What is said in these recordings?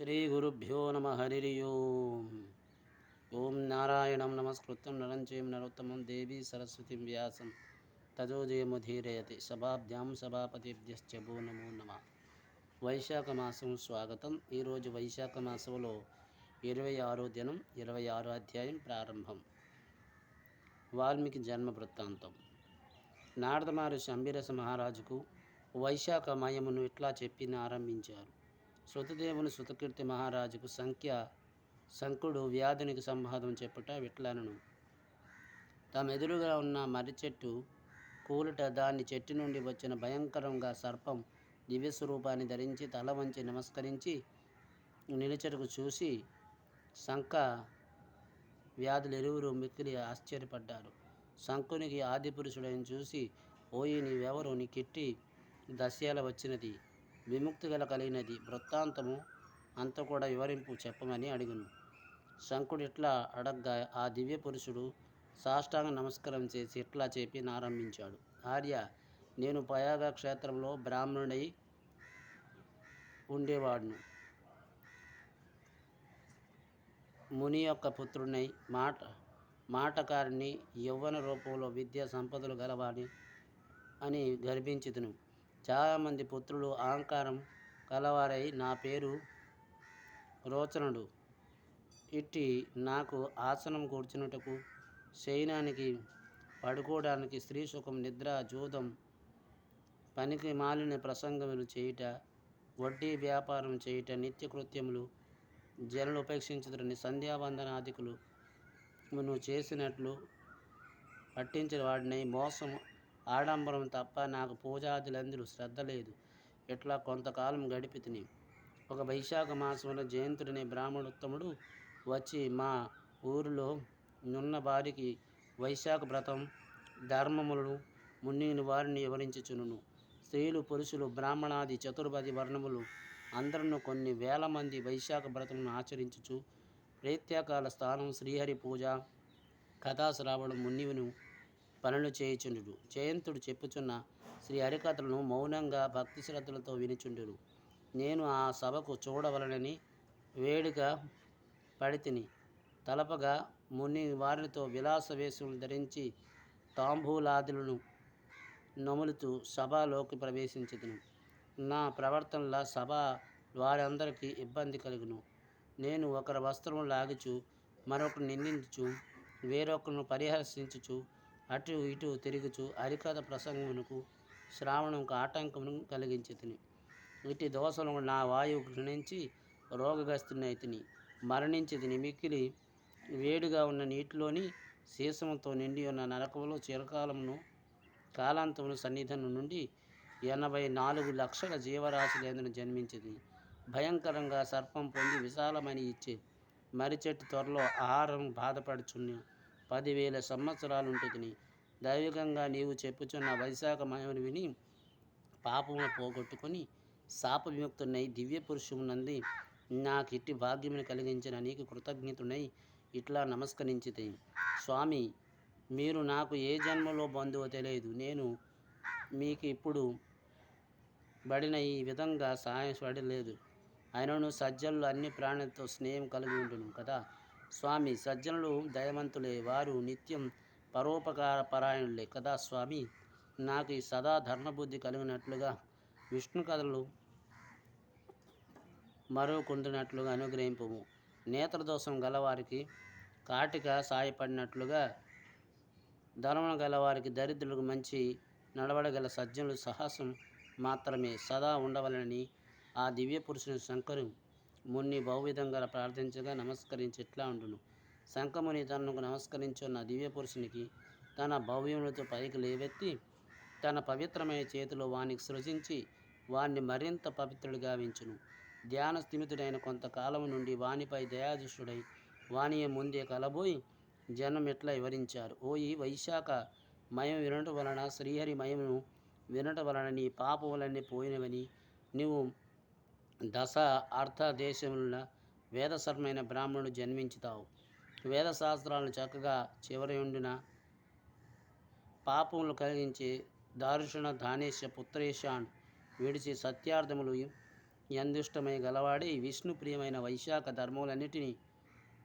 శ్రీగురుభ్యో నమ హరి ఓం నారాయణం నమస్కృతం నరంజయం నరోత్తమం దేవీ సరస్వతిం వ్యాసం. తజోజయముధీరయతి సభాభ్యాం సభాపతిభ్యశ్చ భూ నమో నమ. వైశాఖ మాసం స్వాగతం. ఈరోజు వైశాఖ మాసంలో ఇరవై ఆరో దినం ఇరవై ఆరో అధ్యాయం ప్రారంభం. వాల్మీకి జన్మ వృత్తాంతం. నారదమారు మహర్షి అంబిరస మహారాజుకు వైశాఖ మయమును ఇట్లా చెప్పి ఆరంభించారు. శృతదేవుని శృతకీర్తి మహారాజుకు సంఖ్య శంకుడు వ్యాధునికి సంవాదం చెప్పుట విట్లనను. తమ ఎదురుగా ఉన్న మర్రి చెట్టు కూలుట దాని చెట్టు నుండి వచ్చిన భయంకరంగా సర్పం దివ్య స్వరూపాన్ని ధరించి తల వంచి నమస్కరించి నిలిచెటకు చూసి శంఖ వ్యాధులెరువురు మిక్కిలి ఆశ్చర్యపడ్డారు. శంకునికి ఆదిపురుషుడని చూసి ఓయి నీవెవరు? నీ కిట్టి దశ్యాల వచ్చినది. విముక్తి గల కలిగినది వృత్తాంతము అంత కూడా వివరింపు చెప్పమని అడిగను. శంకుడు ఇట్లా అడగ్గా ఆ దివ్య పురుషుడు సాష్టాంగ నమస్కారం చేసి ఇట్లా చెప్పి నారంభించాడు. ఆర్య నేను పయాగ క్షేత్రంలో బ్రాహ్మణుడై ఉండేవాడును. ముని యొక్క పుత్రుడినై మాట మాటకారిని యవ్వన రూపంలో విద్యా సంపదలు గలవాడి అని గర్భించితును. చాలామంది పుత్రులు అహంకారం కలవారై నా పేరు రోచనుడు. ఇట్టి నాకు ఆసనం కూర్చున్నటకు శయనానికి పడుకోవడానికి స్త్రీ సుఖం నిద్ర జూదం పనికి మాలిన ప్రసంగములు చేయుట వడ్డీ వ్యాపారం చేయుట నిత్యకృత్యములు జనులు ఉపేక్షించుదని సంధ్యావందనాదికులు నువ్వు చేసినట్లు పట్టించిన వాడిని మోసం ఆడంబరం తప్ప నాకు పూజాదులందరూ శ్రద్ధ లేదు. ఇట్లా కొంతకాలం గడిపి తిని ఒక వైశాఖ మాసంలో జయంతుడనే బ్రాహ్మణోత్తముడు వచ్చి మా ఊరిలో నున్న వారికి వైశాఖ వ్రతం ధర్మములను మున్నిని వారిని వివరించుచును స్త్రీలు పురుషులు బ్రాహ్మణాది చతుర్పది వర్ణములు అందరూ కొన్ని వేల మంది వైశాఖ వ్రతములను ఆచరించుచు ప్రేత్యాకాల స్థానం శ్రీహరి పూజ కథాశ్రావణం మున్నివును పనులు చేయుచుండు జయంతుడు చెప్పుచున్న శ్రీ హరికథలను మౌనంగా భక్తి శ్రద్ధలతో వినిచుండును. నేను ఆ సభకు చూడవలనని వేడుక పడితిని. తలపగా ముని వారితో విలాస వేషములు ధరించి తాంబూలాదులను నములుతూ సభలోకి ప్రవేశించదును. నా ప్రవర్తనల సభ వారందరికీ ఇబ్బంది కలుగును. నేను ఒకరి వస్త్రము లాగుచు మరొకరు నిందించుచు వేరొకరిని పరిహసించుచు అటు ఇటు తిరుగుచు హరికథ ప్రసంగమునకు శ్రావణంకు ఆటంకమును కలిగించి తిని ఇటు దోషలను నా వాయువు క్షీణించి రోగగ్రస్తునైతిని మరణించి తిని మిక్కిలి వేడిగా ఉన్న నీటిలోని సీసముతో నిండి ఉన్న నరకములో చిరకాలమును కాలాంతమును సన్నిధను నుండి ఎనభై నాలుగు లక్షల జీవరాశులందును జన్మించింది భయంకరంగా సర్పం పొంది విశాలమని ఇచ్చే మరిచెట్టు త్వరలో ఆహారం బాధపడుచున్న పదివేల సంవత్సరాలుంటుంది దైవికంగా నీవు చెప్పుచున్న వైశాఖ మహిమను విని పాపమును పోగొట్టుకుని శాప విముక్తునై దివ్య పురుషమునంది నాకు ఇట్టి భాగ్యమును కలిగించిన నీకు కృతజ్ఞతునై ఇట్లా నమస్కరించితే స్వామి మీరు నాకు ఏ జన్మలో బంధువు తెలియదు. నేను మీకు ఇప్పుడు బడిన ఈ విధంగా సహాయపడలేదు అయినను సజ్జల్లో అన్ని ప్రాణులతో స్నేహం కలిగి ఉంటున్నాం కదా. స్వామి సజ్జనులు దయవంతులే వారు నిత్యం పరోపకార పరాయణులే కదా స్వామి? నాకు ఈ సదా ధర్మబుద్ధి కలిగినట్లుగా విష్ణు కథలు మరో కొందినట్లుగా అనుగ్రహింపము. నేత్రదోషం గలవారికి కాటిక సాయపడినట్లుగా ధనమును గలవారికి దరిద్రులకు మంచి నడవడగల సజ్జనులు సాహసం మాత్రమే సదా ఉండవలని ఆ దివ్య పురుషుని శంకరు ముని బహువిధంగా ప్రార్థించగా నమస్కరించి ఇట్లా ఉండును. శంఖముని తనకు నమస్కరించున్న దివ్య పురుషునికి తన భవ్యములతో పైకి లేవెత్తి తన పవిత్రమైన చేతిలో వానికి సృజించి వాణ్ణి మరింత పవిత్రుడిగా వించును. ధ్యాన స్థిమితుడైన కొంతకాలం నుండి వానిపై దయాదృష్టుడై వాని ముందే కలబోయి జనం ఎట్లా వివరించారు? ఓ ఈ వైశాఖ మయం వినటం వలన శ్రీహరి మయమును వినటం వలన నీ పాపములన్నీ పోయినవని నువ్వు దశ అర్థ దేశముల వేదసరమైన బ్రాహ్మణుడు జన్మించుతావు. వేదశాస్త్రాలను చక్కగా చివరి ఉండిన పాపములు కలిగించే దారుషణ దానేశ పుత్రేశాన్ విడిచి సత్యార్థములు ఎందుష్టమై గలవాడి విష్ణు ప్రియమైన వైశాఖ ధర్మములన్నిటినీ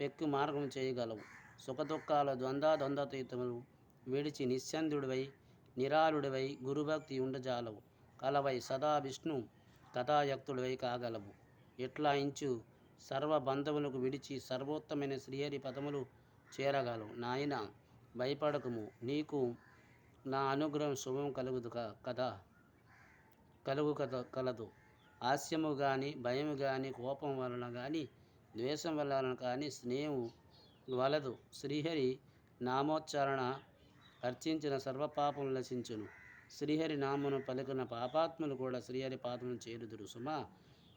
పెక్కు మార్గం చేయగలవు. సుఖదుఖాల ద్వంద్వద్వంద్వతీతములు విడిచి నిశ్చందుడివై నిరాలుడివై గురుభక్తి ఉండజాలవు. కలవై సదా విష్ణు కథాయక్తుడివై కాగలవు. ఇట్లా ఇంచు సర్వ బంధములకు విడిచి సర్వోత్తమైన శ్రీహరి పదములు చేరగలవు. నాయన భయపడకము. నీకు నా అనుగ్రహం శుభం కలుగుదు కదా? కలుగు కద కలదు. హాస్యము కానీ భయము కానీ కోపం వలన కానీ ద్వేషం వలన కానీ స్నేహం వలదు. శ్రీహరి నామోచ్చారణ అర్చించిన సర్వపాపం నశించును. శ్రీహరి నామను పలికిన పాపాత్ములు కూడా శ్రీహరి పాదమును చేరుదురు. సుమా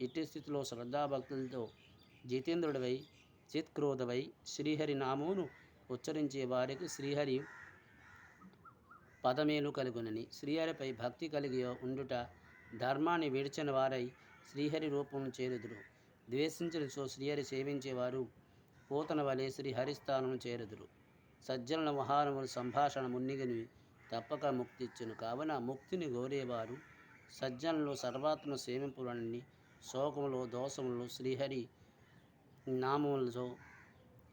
ఇట్టి స్థితిలో శ్రద్ధాభక్తులతో జితేంద్రుడివై చిత్క్రోధవై శ్రీహరి నామమును ఉచ్చరించే వారికి శ్రీహరి పదమేలు కలుగునని శ్రీహరిపై భక్తి కలిగి ఉండుట ధర్మాన్ని విడిచిన వారై శ్రీహరి రూపం చేరుదురు. ద్వేషించిన సో శ్రీహరి సేవించేవారు పూతన వలె శ్రీహరిస్థానము చేరుదురు. సజ్జనుల మహానములు సంభాషణ మున్నిగిని తప్పక ముక్తి ఇచ్చును కావున ముక్తిని కోరేవారు సజ్జనులు సర్వాత్మ సేవింపులన్నీ శోకములు దోషములు శ్రీహరి నామములతో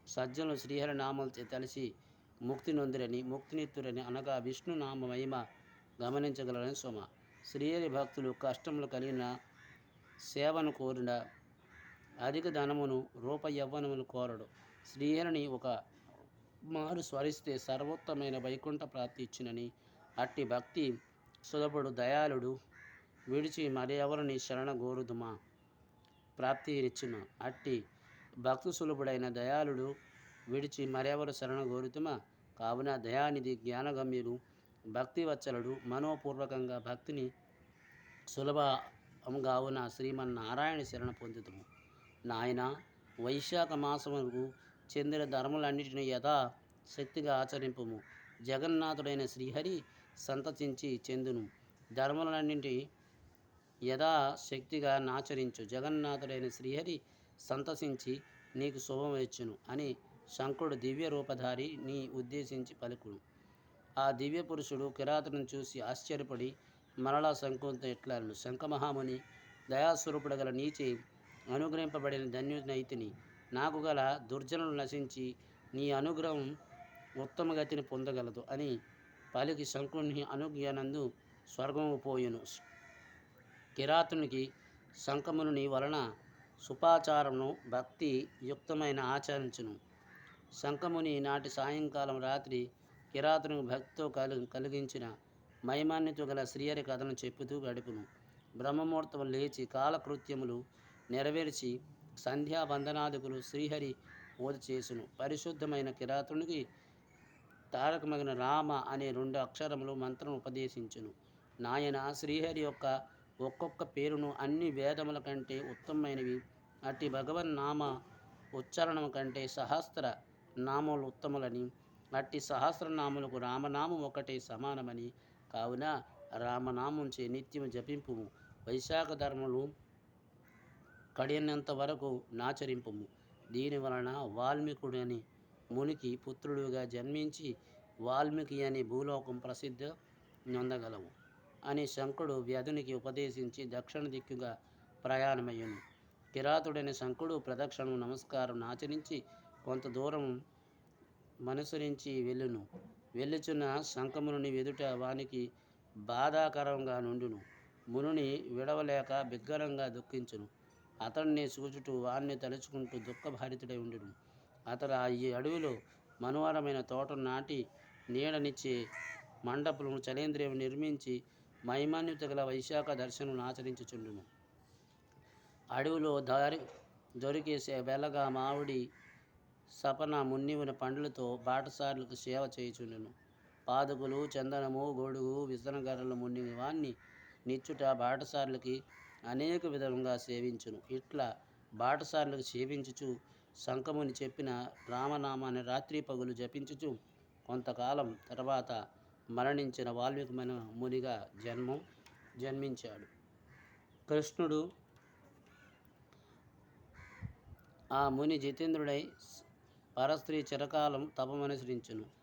సజ్జనులు శ్రీహరి నామలతో కలిసి ముక్తి నొందిరని ముక్తినిత్తురని అనగా విష్ణు నామ మహిమ గమనించగలరని సుమ. శ్రీహరి భక్తులు కష్టములు కలిగిన సేవను కోరిన అధిక ధనమును రూప యవ్వనమును కోరడు. శ్రీహరిని ఒక మారు స్మరిస్తే సర్వోత్తమైన వైకుంఠ ప్రాప్తి ఇచ్చినని అట్టి భక్తి సులభుడు దయాళుడు విడిచి మరి ఎవరిని శరణ గోరుదుమా? ప్రాప్తి ఇచ్చిన అట్టి భక్తి సులభుడైన దయాళుడు విడిచి మరెవరు శరణ గోరుతుమా కావున దయానిధి జ్ఞానగమ్యుడు భక్తి వచ్చలుడు మనోపూర్వకంగా భక్తిని సులభంగావున శ్రీమన్నారాయణ శరణ పొందుతుము నాయన వైశాఖ మాసముకు చెందిన ధర్మలన్నిటిని యథా శక్తిగా ఆచరింపుము. జగన్నాథుడైన శ్రీహరి సంతతించి చెందును. ధర్మలన్నింటి యథా శక్తిగా నాచరించు. జగన్నాథుడైన శ్రీహరి సంతసించి నీకు శుభం ఇచ్చును అని శంకుడు దివ్య రూపధారి నీ ఉద్దేశించి పలుకును. ఆ దివ్య పురుషుడు కిరాతను చూసి ఆశ్చర్యపడి మరలా శంకునితో ఎట్లాను శంఖమహాముని దయాస్వరూపుడు గల నీచి అనుగ్రహింపబడిన ధన్యునైతిని నాకు గల దుర్జనులు నశించి నీ అనుగ్రహం ఉత్తమ గతిని పొందగలదు అని పలికి శంకుని అనుజ్ఞానందు స్వర్గము పోయును. కిరాతునికి శంఖముని వలన సుపాచారమును భక్తి యుక్తమైన ఆచరించును. శంఖముని నాటి సాయంకాలం రాత్రి కిరాతునికి భక్తితో కలి కలిగించిన మహిమాన్యత గల శ్రీహరి కథను చెప్పుతూ గడుపును. బ్రహ్మముహూర్తం లేచి కాలకృత్యములు నెరవేర్చి సంధ్యావందనాదుకులు శ్రీహరి ఓది చేసును. పరిశుద్ధమైన కిరాతునికి తారకమగిన రామ అనే రెండు అక్షరములు మంత్రం ఉపదేశించును. నాయన శ్రీహరి యొక్క ఒక్కొక్క పేరును అన్ని వేదముల కంటే ఉత్తమమైనవి. అట్టి భగవన్ నామ ఉచ్చారణం కంటే సహస్ర నామములు ఉత్తములని. అట్టి సహస్రనాములకు రామనామం ఒకటే సమానమని. కావున రామనామం చే నిత్యం జపింపు వైశాఖ ధర్మలు కడియనంత వరకు నాచరింపుము. దీని వలన వాల్మీకుడు అని మునికి పుత్రుడుగా జన్మించి వాల్మీకి అని భూలోకం ప్రసిద్ధ నొందగలవు అని శంకుడు వ్యధునికి ఉపదేశించి దక్షిణ దిక్కుగా ప్రయాణమయ్యను. కిరాతుడైన శంకుడు ప్రదక్షిణం నమస్కారం ఆచరించి కొంత దూరం మనుసరించి వెళ్ళును. వెళ్ళుచున్న శంఖముని ఎదుట వానికి బాధాకరంగా నుండును. మునుని విడవలేక బిగ్గరంగా దుఃఖించును. అతడిని చూచుటూ వాణ్ణి తలుచుకుంటూ దుఃఖభారితుడై ఉండును. అతడు ఆ ఈ అడవిలో మనోహరమైన తోటను నాటి నీడనిచ్చే మండపులను చలేంద్రియం నిర్మించి మహిమాన్విత గల వైశాఖ దర్శనం ఆచరించుచుండును. అడవిలో దారి దొరికే బెల్లగా వెలగా మామిడి సపన మున్నివిన పండ్లతో బాటసారులకు సేవ చేయుచుండును. పాదుకులు చందనము గొడుగు విసనగర్రలు మున్నిన వాణ్ణి నిచ్చుట బాటసారులకి అనేక విధంగా సేవించును. ఇట్లా బాటసారులకు సేవించుచు శంఖముని చెప్పిన రామనామాన్ని రాత్రి పగులు జపించుచు కొంతకాలం తర్వాత మరణించిన వాల్మీకి మునిగా జన్మం జన్మించాడు. కృష్ణుడు ఆ ముని జితేంద్రుడై పరస్త్రీ చిరకాలం తపమనుసరించును.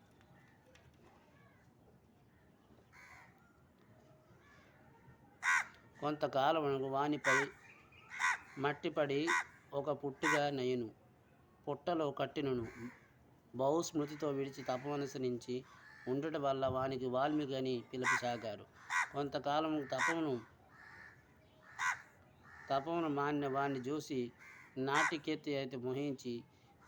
కొంతకాలం వానిపై మట్టిపడి ఒక పుట్టుగా నయును. పుట్టలో కట్టినను. బహుస్మృతితో విడిచి తపమనుసరించి ఉండట వల్ల వానికి వాల్మీకి అని పిలుపుసాగారు. కొంతకాలం తపమును తపమును మాన్య వాణ్ణి చూసి నాటికెత్తి అయితే మోహించి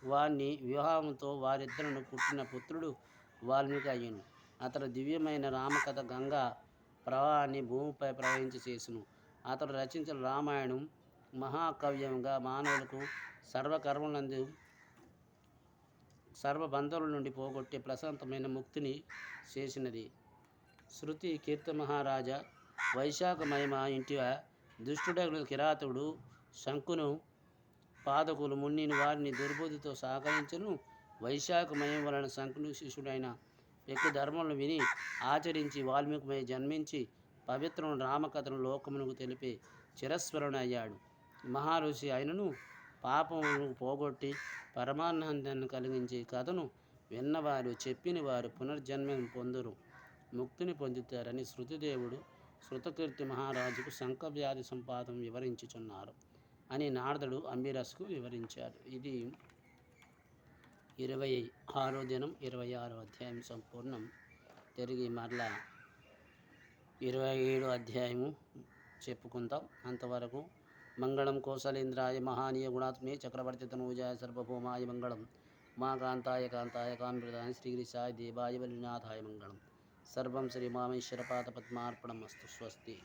వాణ్ణి వివాహంతో వారిద్దరును పుట్టిన పుత్రుడు వాల్మీకి అయ్యను. అతడు దివ్యమైన రామకథ గంగా ప్రవాహాన్ని భూమిపై ప్రవహించి చేసును. అతడు రచించిన రామాయణం మహాకవ్యంగా మానవులకు సర్వకర్మలందు సర్వబంధముల నుండి పోగొట్టే ప్రశాంతమైన ముక్తిని చేసినది. శృతి కీర్త మహారాజా వైశాఖ మహిమ దుష్టుడగుల కిరాతుడు శంకును పాదకులు మున్నిని వారిని దుర్బుద్ధితో సహకరించను. వైశాఖ వలన శంకుని శిష్యుడైన వ్యక్తి ధర్మములను విని ఆచరించి వాల్మీకిమై జన్మించి పవిత్రం రామకథను లోకమునకు తెలిపి చిరస్మరణ అయ్యాడు. మహారుషి ఆయనను పాపమును పోగొట్టి పరమానందాన్ని కలిగించే కథను విన్నవారు చెప్పిన వారు పునర్జన్మం పొందురు. ముక్తిని పొందుతారని శృతిదేవుడు శృతకీర్తి మహారాజుకు శంఖవ్యాధి సంపాదం వివరించుచున్నారు అని నారదుడు అంబిరస్కు వివరించాడు. ఇది ఇరవై ఆరో దినం ఇరవై ఆరో అధ్యాయం సంపూర్ణం. తిరిగి మరలా ఇరవై ఏడు అధ్యాయము చెప్పుకుందాం. అంతవరకు మంగళం కోసలేంద్రాయ మహానీయ గుణాత్మే చక్రవర్తి తనూజాయ సర్వభౌమాయ మంగళం. మా కాంతాయ కాంతాయ కాంబృతాయ శ్రీగిరిశాయ దేవాయ బలినాథాయ మంగళం. సర్వం శ్రీ మామేశ్వరపాతపద్మార్పణం అస్తు స్వస్తి.